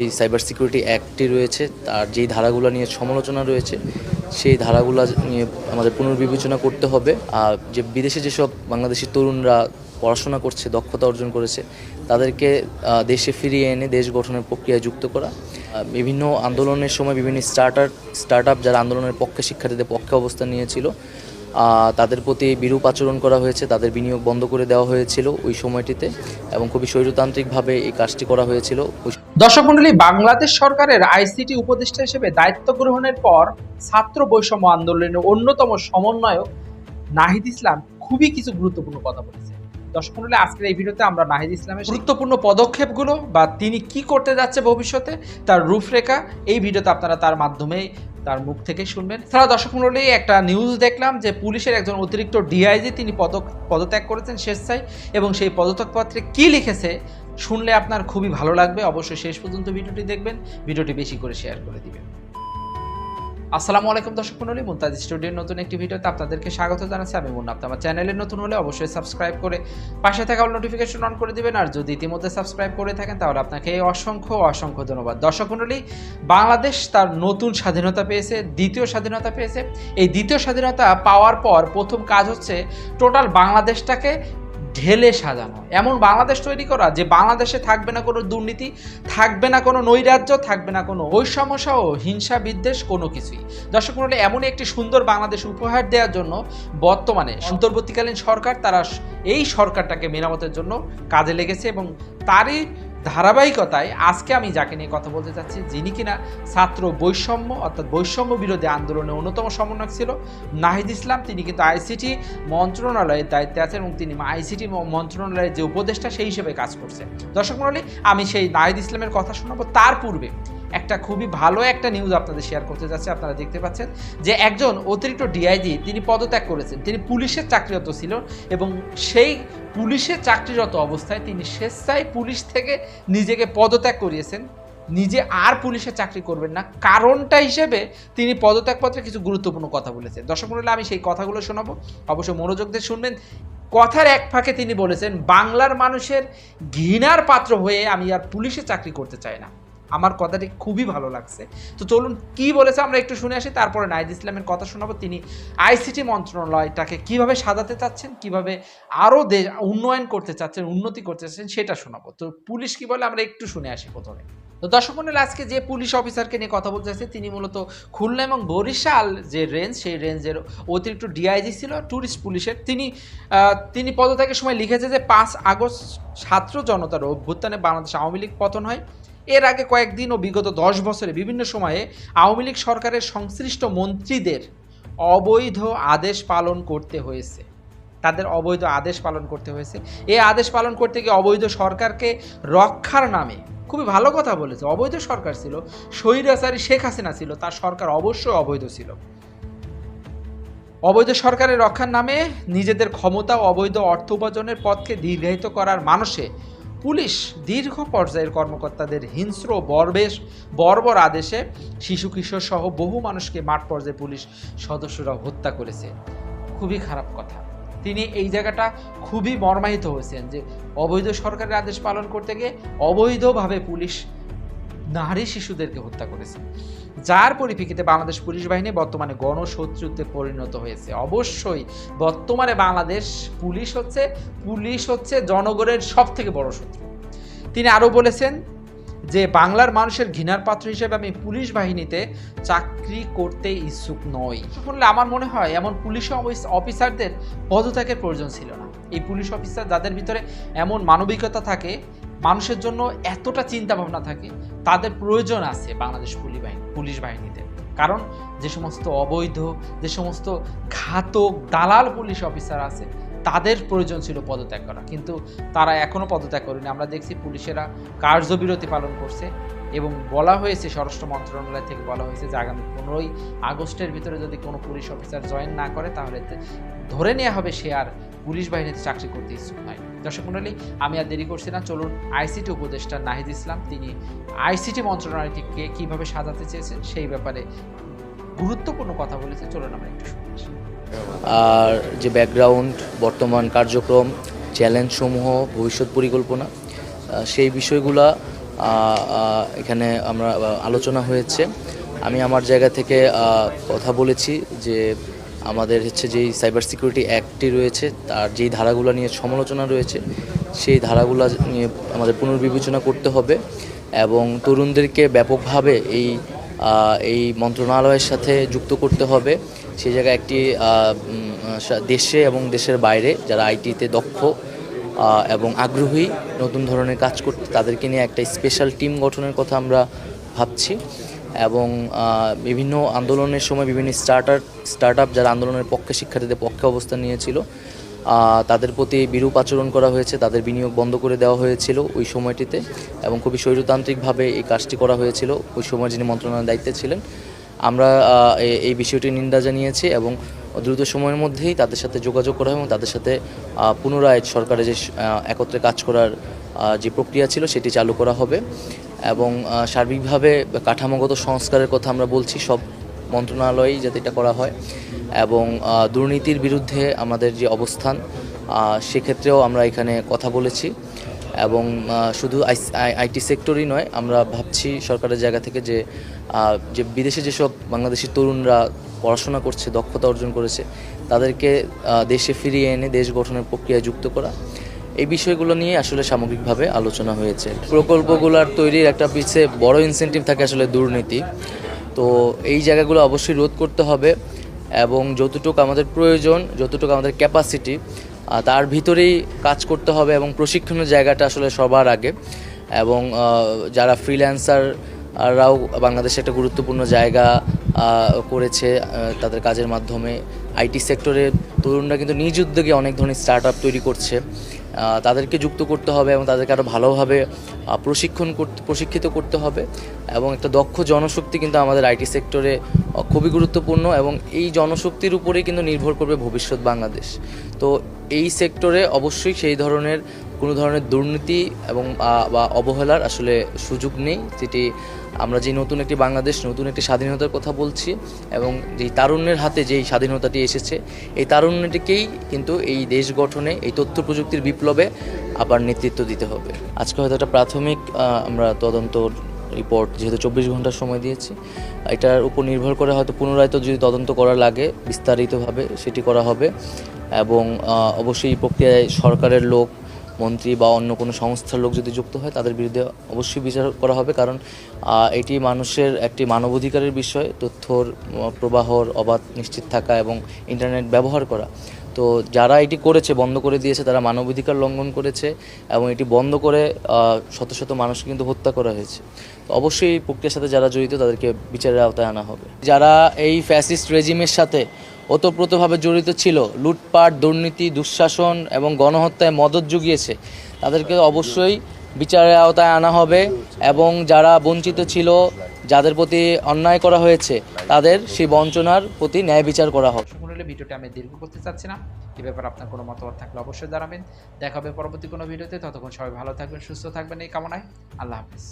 এই cyber security অ্যাক্টটি রয়েছে, তার যেই ধারাগুলো নিয়ে সমালোচনা রয়েছে, সেই ধারাগুলো নিয়ে আমাদের পুনর্বিবেচনা করতে হবে। আর যে বিদেশে যেসব বাংলাদেশি তরুণরা পড়াশোনা করছে, দক্ষতা অর্জন করেছে, তাদেরকে দেশে ফিরিয়ে এনে দেশ গঠনের প্রক্রিয়ায় যুক্ত করা। বিভিন্ন আন্দোলনের সময় বিভিন্ন স্টার্টার স্টার্ট আপ যারা আন্দোলনের পক্ষে শিক্ষার্থীদের পক্ষে অবস্থান নিয়েছিল তাদের প্রতি বিরূপ আচরণ করা হয়েছে, তাদের বিনিয়োগ বন্ধ করে দেওয়া হয়েছিল ওই সময়টিতে এবং খুবই স্বৈরতান্ত্রিকভাবে এই কাজটি করা হয়েছিল। দর্শক মন্ডলী বাংলাদেশ সরকারের আইসিটি উপদেষ্টা হিসেবে দায়িত্ব গ্রহণের পর ছাত্র বৈষম্য আন্দোলনের অন্যতম সমন্বয়ক নাহিদ ইসলাম খুবই কিছু গুরুত্বপূর্ণ কথা বলেছে দর্শক মন্ডলী আজকের এই ভিডিওতে আমরা নাহিদ ইসলামের গুরুত্বপূর্ণ পদক্ষেপগুলো বা তিনি কি করতে যাচ্ছে ভবিষ্যতে, তার রূপরেখা, এই ভিডিওতে আপনারা তার মাধ্যমে তার মুখ থেকে শুনবেন। তারা দর্শক মন্ডলী একটা নিউজ দেখলাম যে পুলিশের একজন অতিরিক্ত ডিআইজি তিনি পদক, পদত্যাগ করেছেন স্বেচ্ছায় এবং সেই পদত্যাগপত্রে কি লিখেছে শুনলে আপনার খুবই ভালো লাগবে। অবশ্যই শেষ পর্যন্ত ভিডিওটি দেখবেন। ভিডিওটি বেশি করে শেয়ার করে দিবেন। আসসালামু আলাইকুম দর্শক মন্ডলী মুমতাজ স্টুডিওর নতুন একটি ভিডিওতে আপনাদেরকে স্বাগত জানাচ্ছি। আমি মুন্না আপনার চ্যানেলের নতুন হলে অবশ্যই সাবস্ক্রাইব করে পাশে থাকা নোটিফিকেশন অন করে দিবেন। আর যদি ইতিমধ্যে সাবস্ক্রাইব করে থাকেন, তাহলে আপনাকে অসংখ্য অসংখ্য ধন্যবাদ। দর্শক মন্ডলী, বাংলাদেশ তার নতুন স্বাধীনতা পেয়েছে, দ্বিতীয় স্বাধীনতা পেয়েছে। এই দ্বিতীয় স্বাধীনতা পাওয়ার পর প্রথম কাজ হচ্ছে টোটাল বাংলাদেশটাকে ঢেলে সাজানো। এমন বাংলাদেশ তৈরি করা যে বাংলাদেশে থাকবে না কোনো দুর্নীতি, থাকবে না কোনো নৈরাজ্য, থাকবে না কোনো ঐ সমস্যা ও হিংসা বিদ্বেষ কোনো কিছুই। দর্শক মন্ডলী, এমনই একটি সুন্দর বাংলাদেশ উপহার দেওয়ার জন্য বর্তমানে সুন্দরবর্তীকালীন সরকার, তারা এই সরকারটাকে মেরামতের জন্য কাজে লেগেছে এবং তারই ধারাবাহিকতায় আজকে আমি যাকে নিয়ে কথা বলতে চাচ্ছি, যিনি কিনা ছাত্র বৈষম্য, অর্থাৎ বৈষম্য বিরোধী আন্দোলনে অন্যতম সমন্বয়ক ছিল, নাহিদ ইসলাম। তিনি কিন্তু আইসিটি মন্ত্রণালয়ের দায়িত্বে আছেন এবং তিনি আইসিটি মন্ত্রণালয়ের যে উপদেষ্টা, সেই হিসেবে কাজ করছেন। দর্শক মন্ডলী আমি সেই নাহিদ ইসলামের কথা শোনাবো তার পূর্বে। একটা খুবই ভালো একটা নিউজ আপনাদের শেয়ার করতে যাচ্ছে, আপনারা দেখতে পাচ্ছেন যে একজন অতিরিক্ত ডিআইজি তিনি পদত্যাগ করেছেন। তিনি পুলিশের চাকরিরত ছিল এবং সেই পুলিশের চাকরিরত অবস্থায় তিনি স্বেচ্ছায় পুলিশ থেকে নিজেকে পদত্যাগ করিয়েছেন। নিজে আর পুলিশের চাকরি করবেন না। কারণটা হিসেবে তিনি পদত্যাগপত্রে কিছু গুরুত্বপূর্ণ কথা বলেছেন। দর্শক মন্ডলী, আমি সেই কথাগুলো শোনাবো। অবশ্য মনোযোগ দিয়ে শুনবেন। কথার এক ফাঁকে তিনি বলেছেন, বাংলার মানুষের ঘৃণার পাত্র হয়ে আমি আর পুলিশে চাকরি করতে চাই না। আমার কথাটি খুবই ভালো লাগছে। তো চলুন কি বলেছে আমরা একটু শুনে আসি, তারপরে নাইদ ইসলামের কথা শোনাবো। তিনি আইসিটি মন্ত্রণালয়টাকে কীভাবে সাজাতে চাচ্ছেন, কীভাবে আরও দেশ উন্নয়ন করতে চাচ্ছেন, উন্নতি করতে চাচ্ছেন, সেটা শোনাবো। তো পুলিশ কি বলে আমরা একটু শুনে আসি প্রথমে। তো দর্শক মন্ডলী, আজকে যে পুলিশ অফিসারকে নিয়ে কথা বলতে চাচ্ছি তিনি মূলত খুলনা এবং বরিশাল যে রেঞ্জ, সেই রেঞ্জের অতিরিক্ত ডিআইজি ছিল ট্যুরিস্ট পুলিশের। তিনি তিনি পদত্যাগের সময় লিখেছে যে, পাঁচ আগস্ট ছাত্র জনতার অভ্যুত্থানে বাংলাদেশ আওয়ামী লীগ পতন হয়। এর আগে কয়েকদিন ও বিগত দশ বছরে বিভিন্ন সময়ে আওয়ামী লীগ সরকারের সংশ্লিষ্ট মন্ত্রীদের অবৈধ আদেশ পালন করতে হয়েছে। তাদের অবৈধ আদেশ পালন করতে হয়েছে। এই আদেশ পালন করতে গিয়ে অবৈধ সরকারকে রক্ষার নামে খুবই ভালো কথা বলেছে। অবৈধ সরকার ছিল স্বৈরাচারী শেখ হাসিনা ছিল, তার সরকার অবশ্যই অবৈধ ছিল। অবৈধ সরকারের রক্ষার নামে নিজেদের ক্ষমতা, অবৈধ অর্থ উপার্জনের পথকে দীর্ঘায়িত করার মানুষে পুলিশ দীর্ঘ পর্যায়ের কর্মকর্তাদের হিংস্র বর্বেশ, বর্বর আদেশে শিশু কিশোর সহ বহু মানুষকে মাঠ পর্যায়ে পুলিশ সদস্যরা হত্যা করেছে। খুবই খারাপ কথা। তিনি এই জায়গাটা খুবই মর্মাহিত হয়েছেন যে, অবৈধ সরকারের আদেশ পালন করতে গিয়ে অবৈধভাবে পুলিশ নারী শিশুদেরকে হত্যা করেছে। যার পরিপ্রেক্ষিতে বাংলাদেশ পুলিশ বাহিনী বর্তমানে গণশত্রুতে পরিণত হয়েছে। অবশ্যই বর্তমানে বাংলাদেশ পুলিশ হচ্ছে পুলিশ হচ্ছে জনগণের সব থেকে বড় শত্রু। তিনি আরও বলেছেন যে, বাংলার মানুষের ঘৃণার পাত্র হিসেবে আমি পুলিশ বাহিনীতে চাকরি করতে ইচ্ছুক নই। শুনলে আমার মনে হয় এমন পুলিশ অফিস- অফিসারদের পদত্যাগের প্রয়োজন ছিল না। এই পুলিশ অফিসার যাদের ভিতরে এমন মানবিকতা থাকে মানুষের জন্য এতটা চিন্তা ভাবনা থাকে, তাদের প্রয়োজন আছে বাংলাদেশ পুলিশ বাহিনী, পুলিশ বাহিনীতে। কারণ যে সমস্ত অবৈধ, যে সমস্ত ঘাতক, দালাল পুলিশ অফিসার আছে, তাদের প্রয়োজন ছিল পদত্যাগ করা। কিন্তু তারা এখনও পদত্যাগ করেনি। আমরা দেখছি পুলিশেরা কার্যবিরতি পালন করছে এবং বলা হয়েছে, স্বরাষ্ট্র মন্ত্রণালয় থেকে বলা হয়েছে যে আগামী পনেরোই আগস্টের ভিতরে যদি কোনো পুলিশ অফিসার জয়েন না করে, তাহলে ধরে নেওয়া হবে সে আর পুলিশ বাহিনীতে চাকরি করতে ইচ্ছুক নয় দর্শক মণ্ডলী আমি আর দেরি করছি না। চলুন আইসিটি উপদেষ্টা নাহিদ ইসলাম, তিনি আইসিটি মন্ত্রণালয়টিকে কীভাবে সাজাতে চেয়েছেন সেই ব্যাপারে গুরুত্বপূর্ণ কথা বলেছে। চলুন আমরা একটু আর যে ব্যাকগ্রাউন্ড বর্তমান কার্যক্রম চ্যালেঞ্জসমূহ ভবিষ্যৎ পরিকল্পনা সেই বিষয়গুলা এখানে আমরা আলোচনা হয়েছে। আমি আমার জায়গা থেকে কথা বলেছি যে আমাদের হচ্ছে যেই সাইবার সিকিউরিটি অ্যাক্টটি রয়েছে, তার যেই ধারাগুলো নিয়ে সমালোচনা রয়েছে, সেই ধারাগুলো নিয়ে আমাদের পুনর্বিবেচনা করতে হবে এবং তরুণদেরকে ব্যাপকভাবে এই এই মন্ত্রণালয়ের সাথে যুক্ত করতে হবে। সেই জায়গায় একটি দেশে এবং দেশের বাইরে যারা আইটিতে দক্ষ এবং আগ্রহী, নতুন ধরনের কাজ করতে, তাদেরকে নিয়ে একটা স্পেশাল টিম গঠনের কথা আমরা ভাবছি। এবং বিভিন্ন আন্দোলনের সময় বিভিন্ন স্টার্টার স্টার্ট আপ যারা আন্দোলনের পক্ষে, শিক্ষার্থীদের পক্ষে অবস্থান নিয়েছিল তাদের প্রতি বিরূপ আচরণ করা হয়েছে, তাদের বিনিয়োগ বন্ধ করে দেওয়া হয়েছিল ওই সময়টিতে এবং খুবই স্বৈরতান্ত্রিকভাবে এই কাজটি করা হয়েছিল, ওই সময় যিনি মন্ত্রণালয়ের দায়িত্বে ছিলেন। আমরা এই বিষয়টি নিন্দা জানিয়েছি এবং দ্রুত সময়ের মধ্যেই তাদের সাথে যোগাযোগ করা হয় এবং তাদের সাথে পুনরায় সরকারের যে একত্রে কাজ করার যে প্রক্রিয়া ছিল সেটি চালু করা হবে। এবং সার্বিকভাবে কাঠামোগত সংস্কারের কথা আমরা বলছি সব মন্ত্রণালয়েই যাতে এটা করা হয়। এবং দুর্নীতির বিরুদ্ধে আমাদের যে অবস্থান সেক্ষেত্রেও আমরা এখানে কথা বলেছি। এবং শুধু আইটি সেক্টরই নয়, আমরা ভাবছি সরকারের জায়গা থেকে যে যে বিদেশে যেসব বাংলাদেশি তরুণরা পড়াশোনা করছে, দক্ষতা অর্জন করেছে, তাদেরকে দেশে ফিরিয়ে এনে দেশ গঠনের প্রক্রিয়ায় যুক্ত করা। এই বিষয়গুলো নিয়ে আসলে সামগ্রিকভাবে আলোচনা হয়েছে। প্রকল্পগুলোর তৈরির একটা পিছে বড় ইনসেন্টিভ থাকে আসলে দুর্নীতি। তো এই জায়গাগুলো অবশ্যই রোধ করতে হবে এবং যতটুকু আমাদের প্রয়োজন, যতটুকু আমাদের ক্যাপাসিটি তার ভিতরেই কাজ করতে হবে এবং প্রশিক্ষণের জায়গাটা আসলে সবার আগে। এবং যারা ফ্রিল্যান্সাররাও বাংলাদেশে একটা গুরুত্বপূর্ণ জায়গা করেছে তাদের কাজের মাধ্যমে। আইটি সেক্টরে তরুণরা কিন্তু নিজ উদ্যোগে অনেক ধরনের স্টার্ট আপ তৈরি করছে। তাদেরকে যুক্ত করতে হবে এবং তাদেরকে আরও ভালোভাবে প্রশিক্ষণ করতে প্রশিক্ষিত করতে হবে এবং একটা দক্ষ জনশক্তি কিন্তু আমাদের আইটি সেক্টরে খুবই গুরুত্বপূর্ণ এবং এই জনশক্তির উপরেই কিন্তু নির্ভর করবে ভবিষ্যৎ বাংলাদেশ। তো এই সেক্টরে অবশ্যই সেই ধরনের কোনো ধরনের দুর্নীতি এবং বা অবহেলার আসলে সুযোগ নেই যেটি আমরা যে নতুন একটি বাংলাদেশ, নতুন একটি স্বাধীনতার কথা বলছি এবং যেই তারুণ্যের হাতে যেই স্বাধীনতাটি এসেছে, এই তারুণ্যটিকেই কিন্তু এই দেশ গঠনে, এই তথ্য প্রযুক্তির বিপ্লবে আবার নেতৃত্ব দিতে হবে। আজকে হয়তো একটা প্রাথমিক আমরা তদন্ত রিপোর্ট যেহেতু চব্বিশ ঘণ্টার সময় দিয়েছি, এটার উপর নির্ভর করে হয়তো পুনরায় তো যদি তদন্ত করা লাগে, বিস্তারিতভাবে সেটি করা হবে এবং অবশ্যই প্রক্রিয়ায় সরকারের লোক মন্ত্রী বা অন্য কোনো সংস্থার লোক যদি যুক্ত হয়, তাদের বিরুদ্ধে অবশ্যই বিচার করা হবে। কারণ এটি মানুষের একটি মানবাধিকারের বিষয়, তথ্যর প্রবাহর অবাধ নিশ্চিত থাকা এবং ইন্টারনেট ব্যবহার করা। তো যারা এটি করেছে, বন্ধ করে দিয়েছে, তারা মানবাধিকার লঙ্ঘন করেছে এবং এটি বন্ধ করে শত শত মানুষকে কিন্তু হত্যা করা হয়েছে। তো অবশ্যই এই প্রক্রিয়ার সাথে যারা জড়িত, তাদেরকে বিচারের আওতায় আনা হবে। যারা এই ফ্যাসিস্ট রেজিমের সাথে ওতপ্রোতভাবে জড়িত ছিল। লুটপাট দুর্নীতি দুঃশাসন এবং গণহত্যায় মদত জুগিয়েছে। তাদেরকে অবশ্যই বিচারের আওতায় আনা হবে এবং যারা বঞ্চিত ছিল যাদের প্রতি অন্যায় করা হয়েছে তাদের সেই বঞ্চনার প্রতি ন্যায় বিচার করা হবে। মণ্ডলী, ভিডিওটি আমি দীর্ঘ করতে চাচ্ছি না এ ব্যাপারে আপনার কোনো মতামত থাকলে অবশ্যই জানাবেন। দেখা হবে পরবর্তী কোনো ভিডিওতে। ততক্ষণ সবাই ভালো থাকবেন সুস্থ থাকবেন এই কামনায়। আল্লাহ হাফিজ।